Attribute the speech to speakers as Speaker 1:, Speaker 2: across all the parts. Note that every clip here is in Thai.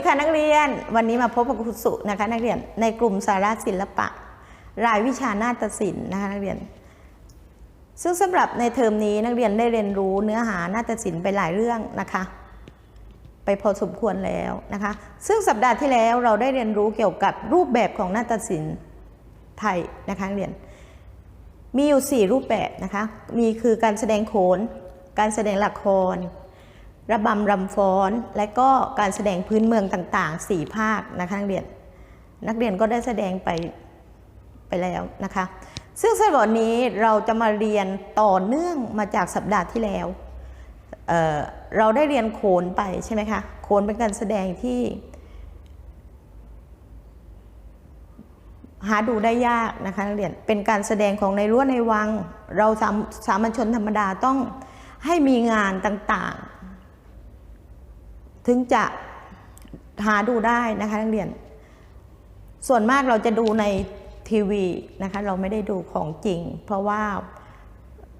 Speaker 1: ีค่ะนักเรียน วันนี้มาพบกับครูสุนะคะนักเรียนในกลุ่มสาระศิลปะ รายวิชานาฏศิลป์นะคะนักเรียน ซึ่งสำหรับในเทอมนี้นักเรียนได้เรียนรู้เนื้อหานาฏศิลป์ไปหลายเรื่องนะคะ ไปพอสมควรแล้วนะคะ ซึ่งสัปดาห์ที่แล้วเราได้เรียนรู้เกี่ยวกับรูปแบบของนาฏศิลป์ไทยนะคะนักเรียน มีอยู่ 4 รูปแบบนะคะ มีคือการแสดงโขน การแสดงละคร ระบำรำฟ้อน และก็การแสดงพื้นเมืองต่างๆ 4 ภาคนะคะนักเรียน นักเรียนก็ได้แสดงไปไปแล้วนะคะ ซึ่งสัปดาห์นี้เราจะมาเรียนต่อเนื่องมาจากสัปดาห์ที่แล้วเเราได้เรียนโขนไปใช่ไหมคะ โขนเป็นการแสดงที่ หาดูได้ยากนะคะนักเรียน เป็นการแสดงของในรั้วในวัง เราสามสามัญชนธรรมดาต้องให้มีงานต่างๆ ถึงจะหาดูได้นะคะนักเรียน ส่วนมากเราจะดูในทีวีนะคะเราไม่ได้ดูของจริง เพราะว่า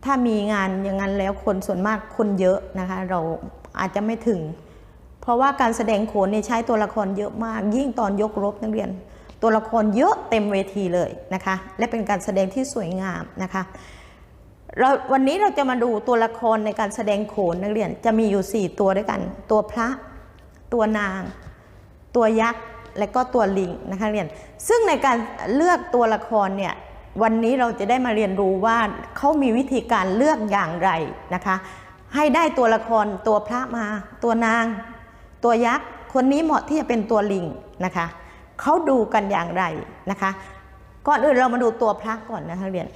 Speaker 1: ถ้ามีงานอย่างนั้นแล้วคนส่วนมากคนเยอะนะคะเราอาจจะไม่ถึง เพราะว่าการแสดงโขนเนี่ยใช้ตัวละครเยอะมาก ยิ่งตอนยกรบนักเรียน ตัวละครเยอะเต็มเวทีเลยนะคะและเป็นการแสดงที่สวยงามนะคะเราวันนี้เราจะมาดูตัวละครในการแสดงโขนนักเรียนจะมีอยู่ 4 ตัวด้วยกัน ตัวพระ ตัวนาง ตัวยักษ์และก็ตัวลิงนะคะเรียน ซึ่งในการเลือกตัวละครเนี่ยวันนี้เราจะได้มาเรียนรู้ว่าเขามีวิธีการเลือกอย่างไรนะคะ ให้ได้ตัวละครตัวพระมาตัวนาง ตัวยักษ์คนนี้เหมาะที่จะเป็นตัวลิงนะคะเขาดูกันอย่างไรนะคะ ก่อนอื่นเรามาดูตัวพระก่อนนะคะเรียน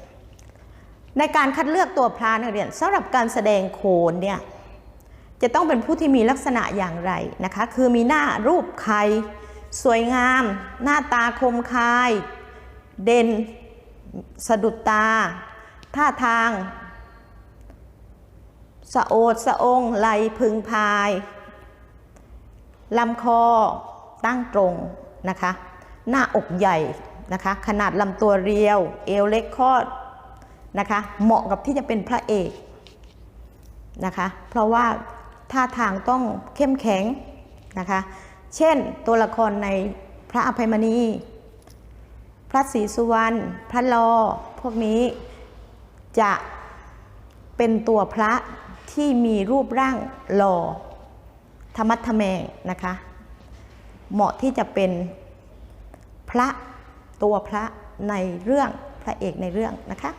Speaker 1: ในการคัดเลือกตัวพระนักเรียนสำหรับการแสดงโขนเนี่ย จะต้องเป็นผู้ที่มีลักษณะอย่างไรนะคะ คือมีหน้ารูปไข่สวยงาม หน้าตาคมคาย เด่น สะดุดตา ท่าทาง สะโอดสะองไหลพึงพายลำคอตั้งตรงนะคะ หน้าอกใหญ่นะคะ ขนาดลำตัวเรียว เอวเล็กคอดนะคะ เหมาะกับที่จะเป็นพระเอกนะคะ เพราะว่า ท่าทางต้องเข้มแข็งนะคะ เช่นตัวละครในพระอภัยมณี พระศรีสุวรรณ พระลอ พวกนี้จะเป็นตัวพระที่มีรูปร่างหล่อธรรมัดทแมงนะคะ เหมาะที่จะเป็นพระตัวพระในเรื่องพระเอกในเรื่องนะคะ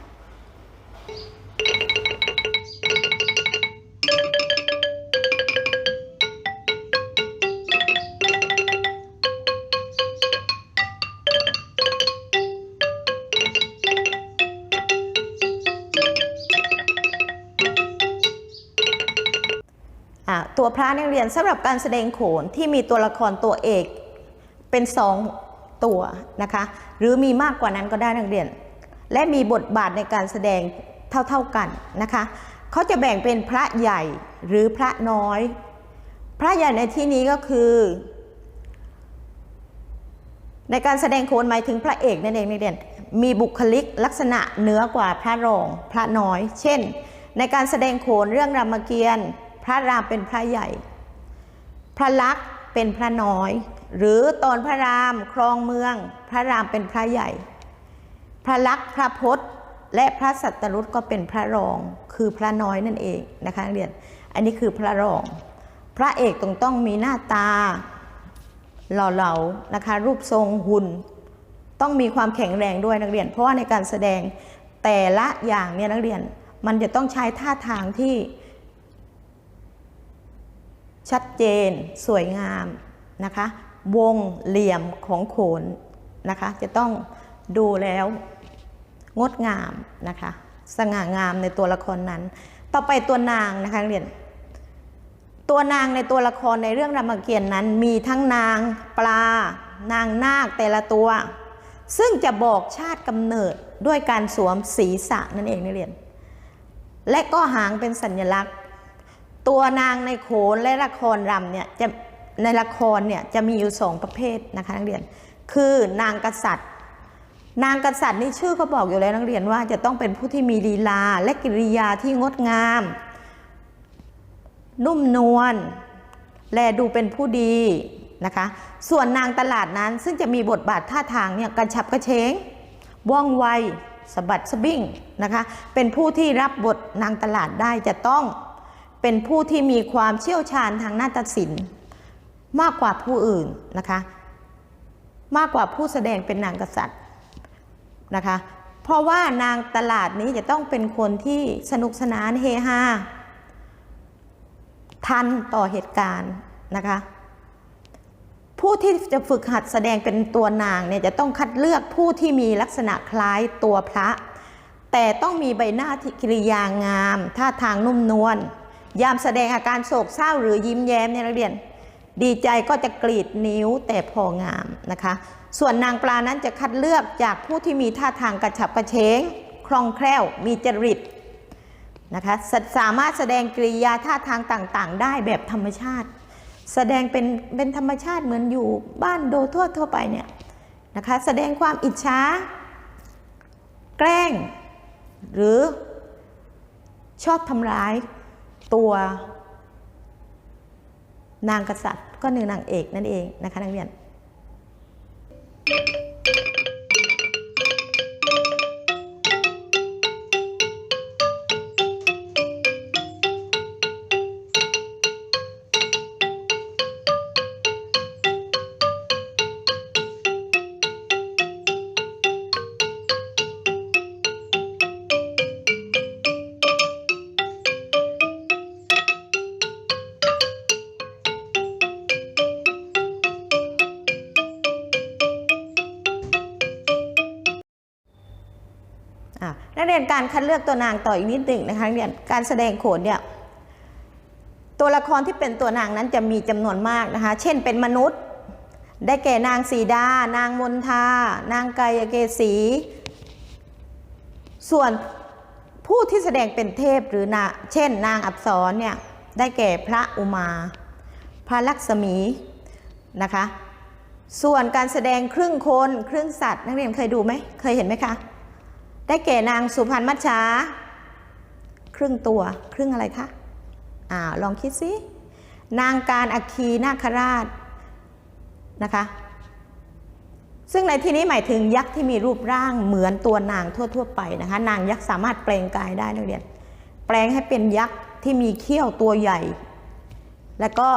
Speaker 1: ตัวพระนักเรียนสำหรับการแสดงโขนที่มีตัวละครตัวเอกเป็นสองตัวนะคะ หรือมีมากกว่านั้นก็ได้นักเรียน และมีบทบาทในการแสดงเท่าๆกันนะคะเขาจะแบ่งเป็นพระใหญ่หรือพระน้อย พระใหญ่ในที่นี้ก็คือ ในการแสดงโขนหมายถึงพระเอกนั่นเองนักเรียนมีบุคลิกลักษณะเหนือกว่าพระรองพระน้อย เช่น ในการแสดงโขนเรื่องรามเกียรติ์ พระรามเป็นพระใหญ่ พระลักษณ์เป็นพระน้อย หรือตอนพระรามครองเมือง พระรามเป็นพระใหญ่ พระลักษณ์พระพศและพระสัตรุตก็เป็นพระรองคือพระน้อยนั่นเองนะคะนักเรียน อันนี้คือพระรอง พระเอกต้องต้องมีหน้าตาหล่อเหลานะคะรูปทรงหุ่นต้องมีความแข็งแรงด้วยนักเรียน เพราะว่าในการแสดงแต่ละอย่างเนี่ยนักเรียนมันจะต้องใช้ท่าทางที่ ชัดเจน สวยงามนะคะ วงเหลี่ยมของโขนนะคะ จะต้องดูแล้วงดงามนะคะ สง่างามในตัวละครนั้น ต่อไปตัวนางนะคะเรียน ตัวนางในตัวละครในเรื่องรามเกียรตินั้น มีทั้งนางปลา นางนาคแต่ละตัว ซึ่งจะบอกชาติกำเนิดด้วยการสวมศีรษะนั่นเองนักเรียน และก็หางเป็นสัญลักษณ์ ตัวนางในโขนและละครรำเนี่ยจะในละครเนี่ยจะมีอยู่สองประเภทนะคะนักเรียน คือนางกษัตริย์ นางกษัตริย์นี่ชื่อเขาบอกอยู่แล้วนักเรียนว่าจะต้องเป็นผู้ที่มีลีลาและกิริยาที่งดงาม นุ่มนวลและดูเป็นผู้ดีนะคะ ส่วนนางตลาดนั้นซึ่งจะมีบทบาทท่าทางเนี่ยกระฉับกระเฉงว่องไวสะบัดสะบิ้งนะคะ เป็นผู้ที่รับบทนางตลาดได้จะต้อง เป็นผู้ที่มีความเชี่ยวชาญทางนาฏศิลป์ มากกว่าผู้อื่นนะคะ มากกว่าผู้แสดงเป็นนางกษัตริย์นะคะ เพราะว่านางตลาดนี้จะต้องเป็นคนที่สนุกสนานเฮฮาทันต่อเหตุการณ์นะคะ ผู้ที่จะฝึกหัดแสดงเป็นตัวนางเนี่ยจะต้องคัดเลือกผู้ที่มีลักษณะคล้ายตัวพระ แต่ต้องมีใบหน้าที่กิริยางาม ท่าทางนุ่มนวล ยามแสดงอาการโศกเศร้าหรือยิ้มแย้มเนี่ยนักเรียน ดีใจก็จะกรีดนิ้วแต่พองามนะคะ ส่วนนางปลานั้นจะคัดเลือกจากผู้ที่มีท่าทางกระฉับกระเฉงคล่องแคล่วมีจริตนะคะสสามารถแสดงกริยาท่าทางต่างๆ ได้แบบธรรมชาติ แสดงเป็นเป็นธรรมชาติเหมือนอยู่บ้านโดทั่วทั่วไปเนี่ยนะคะแสดงความอิจฉาแกล้ง หรือชอบทำร้าย ตัวนางกษัตริย์ก็คือนางเอกนั่นเองนะคะนักเรียน กเรียนการคัดเลือกตัวนางต่ออีกนิดหนึ่งนะคะเรียนการแสดงโขนเนี่ยตัวละครที่เป็นตัวนางนั้นจะมีจำนวนมากนะคะ เช่นเป็นมนุษย์ ได้แก่นางสีดา นางมนทา นางกายเกษี ส่วนผู้ที่แสดงเป็นเทพหรือนาเช่น นางอับสรเนี่ยได้แก่พระอุมา พระลักษมีนะคะ ส่วนการแสดงครึ่งคนครึ่งสัตว์ นักเรียนเคยดูไหมเคยเห็นไหมคะ ได้แก่นางสุพรรณมัชชา ครึ่งตัวครึ่งอะไรคะอ่าลองคิดสินางการอัคคีนาคราชนะคะ ซึ่งในที่นี้หมายถึงยักษ์ที่มีรูปร่างเหมือนตัวนางทั่ว ๆ ไปนะคะ นางยักษ์สามารถแปลงกายได้นักเรียน แปลงให้เป็นยักษ์ที่มีเขี้ยวตัวใหญ่ แล้วก็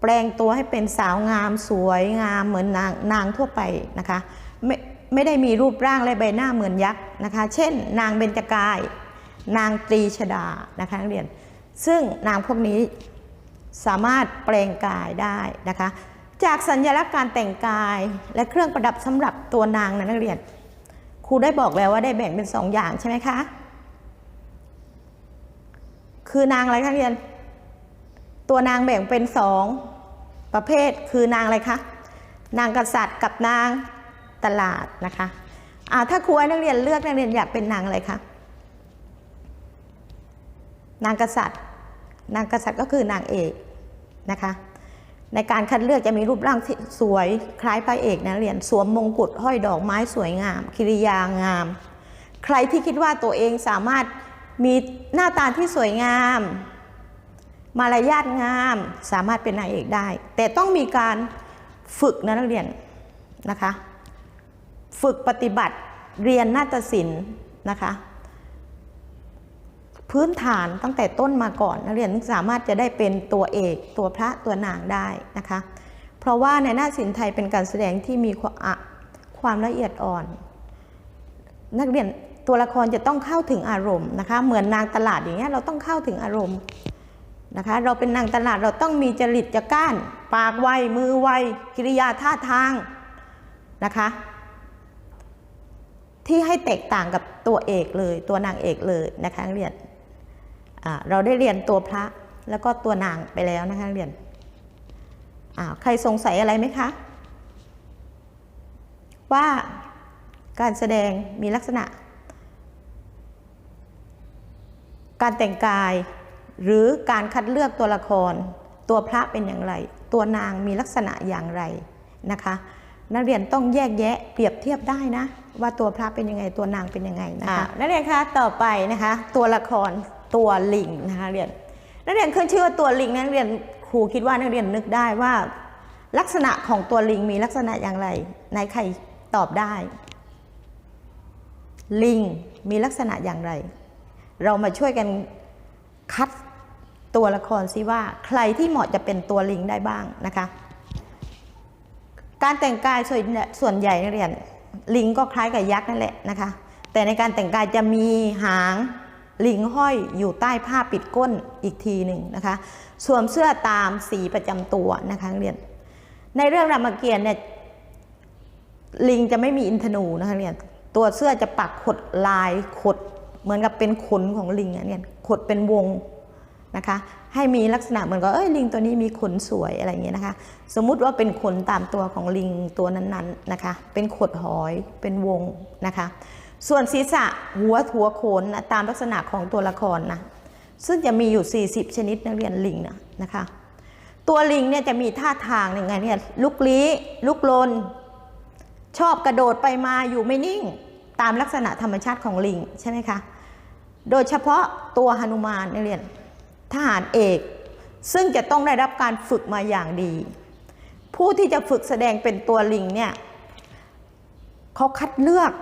Speaker 1: แปลงตัวให้เป็นสาวงามสวยงามเหมือนนางนางทั่วไปนะคะ ไม่ได้มีรูปร่างและใบหน้าเหมือนยักษ์นะคะ เช่น นางเบญจกาย นางตรีชดานะคะนักเรียน ซึ่งนางพวกนี้สามารถแปลงกายได้นะคะ จากสัญลักษณ์การแต่งกายและเครื่องประดับสำหรับตัวนางนะนักเรียน ครูได้บอกแล้วว่าได้แบ่งเป็นสองอย่างใช่ไหมคะ คือนางอะไรคะนักเรียน ตัวนางแบ่งเป็นสองประเภทคือนางอะไรคะนางกษัตริย์กับนาง ตลาดนะคะอ่าถ้าครูให้นักเรียนเลือกนักเรียนอยากเป็นนางอะไรคะนางกษัตริย์ นางกษัตริย์ก็คือนางเอกนะคะในการคัดเลือกจะมีรูปร่างสวยคล้ายพระเอกนะนักเรียนสวมมงกุฎห้อยดอกไม้สวยงาม กิริยางาม ใครที่คิดว่าตัวเองสามารถมีหน้าตาที่สวยงาม มารยาทงาม สามารถเป็นนางเอกได้ แต่ต้องมีการฝึกนะนักเรียนนะคะ ฝึกปฏิบัติเรียนนาฏศิลป์นะคะ พื้นฐานตั้งแต่ต้นมาก่อนนักเรียนสามารถจะได้เป็นตัวเอกตัวพระตัวนางได้นะคะ เพราะว่าในนาฏศิลป์ไทยเป็นการแสดงที่มีความละเอียดอ่อน นักเรียนตัวละครจะต้องเข้าถึงอารมณ์นะคะ เหมือนนางตลาดอย่างเงี้ยเราต้องเข้าถึงอารมณ์นะคะ เราเป็นนางตลาดเราต้องมีจริตจะก้าน ปากไวมือไวกิริยาท่าทางนะคะ ที่ให้แตกต่างกับตัวเอกเลยตัวนางเอกเลยนะคะเรียนเราได้เรียนตัวพระแล้วก็ตัวนางไปแล้วนะคะเรียนใครสงสัยอะไรไหมคะ ว่าการแสดงมีลักษณะ การแต่งกายหรือการคัดเลือกตัวละคร ตัวพระเป็นอย่างไร ตัวนางมีลักษณะอย่างไรนะคะ นักเรียนต้องแยกแยะเปรียบเทียบได้นะ ว่าตัวพระเป็นยังไงตัวนางเป็นยังไงนะคะนักเรียนคะต่อไปนะคะ ตัวละครตัวลิงนะคะเรียนนักเรียนขึ้นชื่อว่าตัวลิงนักเรียนคครูคิดว่านักเรียนนึกได้ว่า ลักษณะของตัวลิงมีลักษณะอย่างไรไหนใครตอบได้ ลิงมีลักษณะอย่างไร เรามาช่วยกันคัดตัวละครซิว่าใครที่เหมาะจะเป็นตัวลิงได้บ้างนะคะ การแต่งกายส่วนส่วนใหญ่นักเรียน ลิงก็คล้ายกับยักษ์นั่นแหละนะคะ แต่ในการแต่งกายจะมีหางลิงห้อยอยู่ใต้ผ้าปิดก้นอีกทีหนึ่งนะคะ สวมเสื้อตามสีประจำตัวนะคะเรียน ในเรื่องรามเกียรติ์เนี่ยลิงจะไม่มีอินทนูนะคะเรียน ตัวเสื้อจะปักขดลายขดเหมือนกับเป็นขนของลิงอะเนี่ยขดเป็นวง นะคะให้มีลักษณะเหมือนกับเอ้ยลิงตัวนี้มีขนสวยอะไรอย่างเงี้ยนะคะ สมมุติว่าเป็นขนตามตัวของลิงตัวนั้นๆนะคะ เป็นขดหอยเป็นวงนะคะ ส่วนศีรษะหัวหัวโขนนะตามลักษณะของตัวละครนะซึ่งจะมีอยู่ 40 ชนิดนักเรียนลิงนะนะคะ ตัวลิงเนี่ยจะมีท่าทางยังไงเนี่ยลุกลี้ลุกลน ชอบกระโดดไปมาอยู่ไม่นิ่งตามลักษณะธรรมชาติของลิงใช่ไหมคะโดยเฉพาะตัวหนุมานนักเรียน ทหารเอก ซึ่งจะต้องได้รับการฝึกมาอย่างดี ผู้ที่จะฝึกแสดงเป็นตัวลิงเนี่ยเขาคัดเลือก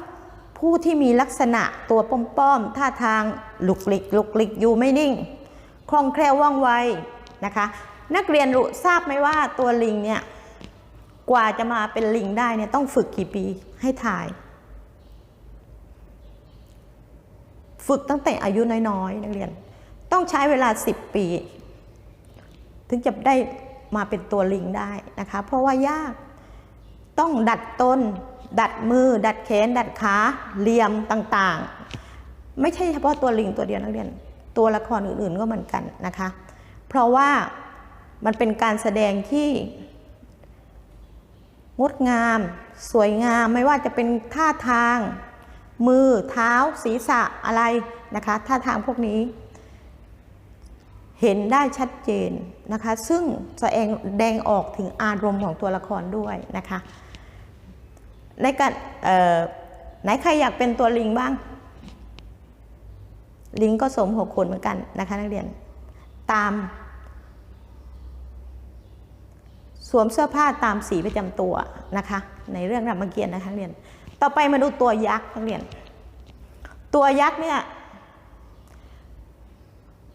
Speaker 1: ผู้ที่มีลักษณะตัวป้อมๆท่าทางลุกลิกลุกลิกอยู่ไม่นิ่ง คล่องแคล่วว่องไวนะคะ นักเรียนรู้ทราบไหมว่าตัวลิงเนี่ยกว่าจะมาเป็นลิงได้เนี่ยต้องฝึกกี่ปีให้ถ่าย ฝึกตั้งแต่อายุน้อยๆนักเรียน ต้องใช้เวลา 10 ปี ถึงจะได้มาเป็นตัวลิงได้นะคะ เพราะว่ายากต้องดัดต้น ดัดมือ ดัดแขน ดัดขาเหลี่ยมต่างๆ ไม่ใช่เฉพาะตัวลิงตัวเดียวนักเรียน ตัวละครอื่นๆก็เหมือนกันนะคะ เพราะว่ามันเป็นการแสดงที่งดงาม สวยงามไม่ว่าจะเป็นท่าทาง มือเท้าศีรษะอะไรนะคะ ท่าทางพวกนี้ เห็นได้ชัดเจนนะคะ ซึ่งแสดงแดงออกถึงอารมณ์ของตัวละครด้วยนะคะ ในการไหนใครอยากเป็นตัวลิงบ้าง ลิงก็สมหกคนเหมือนกันนะคะนักเรียน ตาม สวมเสื้อผ้าตามสีประจำตัวนะคะ ในเรื่องรามเกียรตินะคะนักเรียน ต่อไปมาดูตัวยักษ์นักเรียน ตัวยักษ์เนี่ย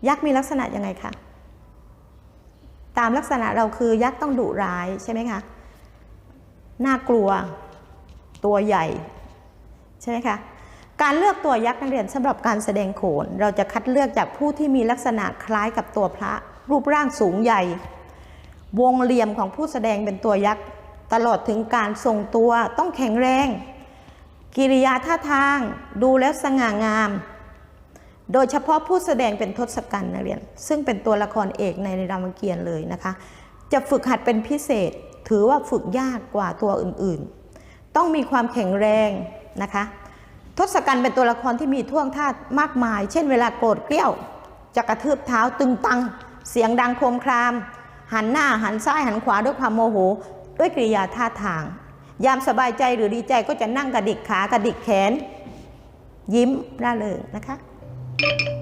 Speaker 1: ยักษ์มีลักษณะยังไงคะ ตามลักษณะเราคือยักษ์ต้องดุร้ายใช่ไหมคะ น่ากลัว ตัวใหญ่ ใช่ไหมคะ การเลือกตัวยักษ์นักเรียนสำหรับการแสดงโขน เราจะคัดเลือกจากผู้ที่มีลักษณะคล้ายกับตัวพระ รูปร่างสูงใหญ่ วงเหลี่ยมของผู้แสดงเป็นตัวยักษ์ ตลอดถึงการทรงตัวต้องแข็งแรง กิริยาท่าทาง ดูแล้วสง่างาม โดยเฉพาะผู้แสดงเป็นทศกัณฐ์นักเรียน ซึ่งเป็นตัวละครเอกในรามเกียรติ์เลยนะคะ จะฝึกหัดเป็นพิเศษถือว่าฝึกยากกว่าตัวอื่นๆ ต้องมีความแข็งแรงนะคะ ทศกัณฐ์เป็นตัวละครที่มีท่วงท่ามากมาย เช่นเวลาโกรธเกลี้ยว จะกระทืบเท้าตึงตัง เสียงดังโครมคราม หันหน้าหันซ้ายหันขวาด้วยความโมโห ด้วยกริยาท่าทาง ยามสบายใจหรือดีใจก็จะนั่งกระดิกขากระดิกแขน ยิ้มร่าเริงนะคะ อ่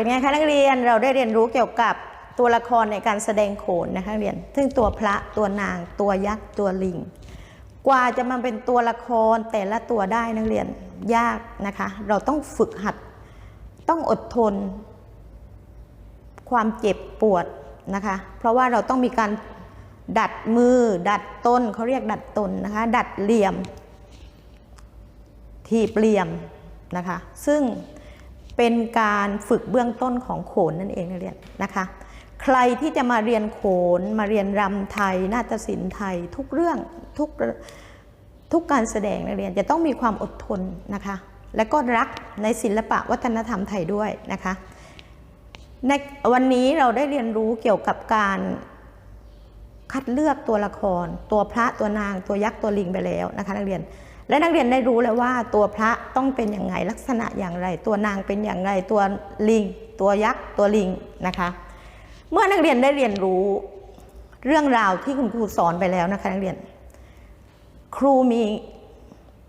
Speaker 1: เป็นไงคะนักเรียนเราได้เรียนรู้เกี่ยวกับตัวละครในการแสดงโขนนะคะนักเรียน ซึ่งตัวพระตัวนาง ตัวยักษ์ตัวลิง กว่าจะมาเป็นตัวละครแต่ละตัวได้นักเรียนยากนะคะ เราต้องฝึกหัดต้องอดทน ความเจ็บปวดนะคะ เพราะว่าเราต้องมีการดัดมือ ดัดต้นเขาเรียกดัดตนนะคะ ดัดเหลี่ยม ทีบเหลี่ยมนะคะ ซึ่ง เป็นการฝึกเบื้องต้นของโขนนั่นเองนักเรียนนะคะ ใครที่จะมาเรียนโขนมาเรียนรำไทย นาฏศิลป์ไทยทุกเรื่องทุกทุกการแสดงนักเรียนจะต้องมีความอดทนนะคะ และก็รักในศิลปะวัฒนธรรมไทยด้วยนะคะในวันนี้เราได้เรียนรู้เกี่ยวกับการคัดเลือกตัวละคร ตัวพระตัวนางตัวยักษ์ตัวลิงไปแล้วนะคะนักเรียน และนักเรียนได้รู้แล้วว่าตัวพระต้องเป็นอย่างไรลักษณะอย่างไร ตัวนางเป็นอย่างไรตัวลิง ตัวยักษ์ตัวลิงนะคะ เมื่อนักเรียนได้เรียนรู้เรื่องราวที่คุณครูสอนไปแล้วนะคะนักเรียน ครูมี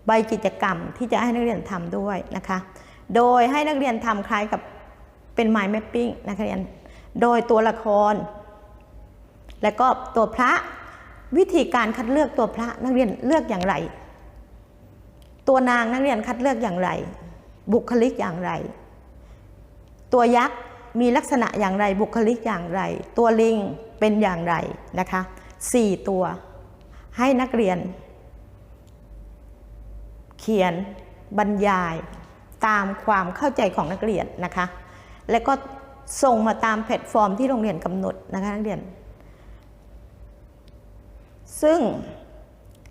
Speaker 1: ใบกิจกรรมที่จะให้นักเรียนทำด้วยนะคะ โดยให้นักเรียนทำคล้ายกับเป็น mind mapping นะคะเรียน โดยตัวละคร และก็ตัวพระวิธีการคัดเลือกตัวพระนักเรียนเลือกอย่างไร ตัวนางนักเรียนคัดเลือกอย่างไร บุคลิกอย่างไร ตัวยักษ์มีลักษณะอย่างไรบุคลิกอย่างไร ตัวลิงเป็นอย่างไรนะคะสี่ตัวให้นักเรียน เขียนบรรยายตามความเข้าใจของนักเรียนนะคะ และก็ส่งมาตามแพลตฟอร์มที่โรงเรียนกำหนดนะคะนักเรียน ซึ่ง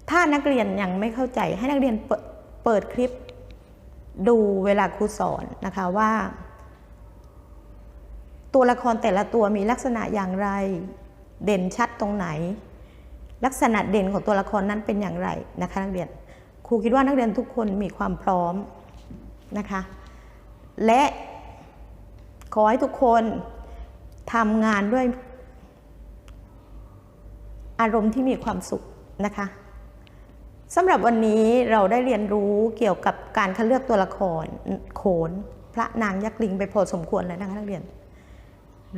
Speaker 1: ถ้านักเรียนยังไม่เข้าใจให้นักเรียนเปิด เปิดคลิปดูเวลาครูสอนนะคะว่า ตัวละครแต่ละตัวมีลักษณะอย่างไร เด่นชัดตรงไหน ลักษณะเด่นของตัวละครนั้นเป็นอย่างไรนะคะนักเรียนครูคิดว่านักเรียนทุกคนมีความพร้อมนะคะและขอให้ทุกคนทำงานด้วยอารมณ์ที่มีความสุขนะคะ สำหรับวันนี้เราได้เรียนรู้เกี่ยวกับการคัดเลือกตัวละครโขน พระนางยักษ์ลิงไปพอสมควรแล้วนะคะนักเรียน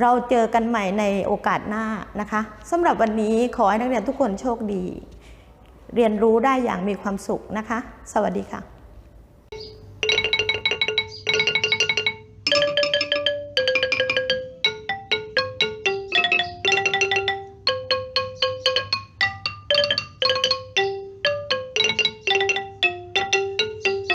Speaker 1: เราเจอกันใหม่ในโอกาสหน้านะคะสำหรับวันนี้ขอให้นักเรียนทุกคนโชคดี เรียนรู้ได้อย่างมีความสุขนะคะ สวัสดีค่ะ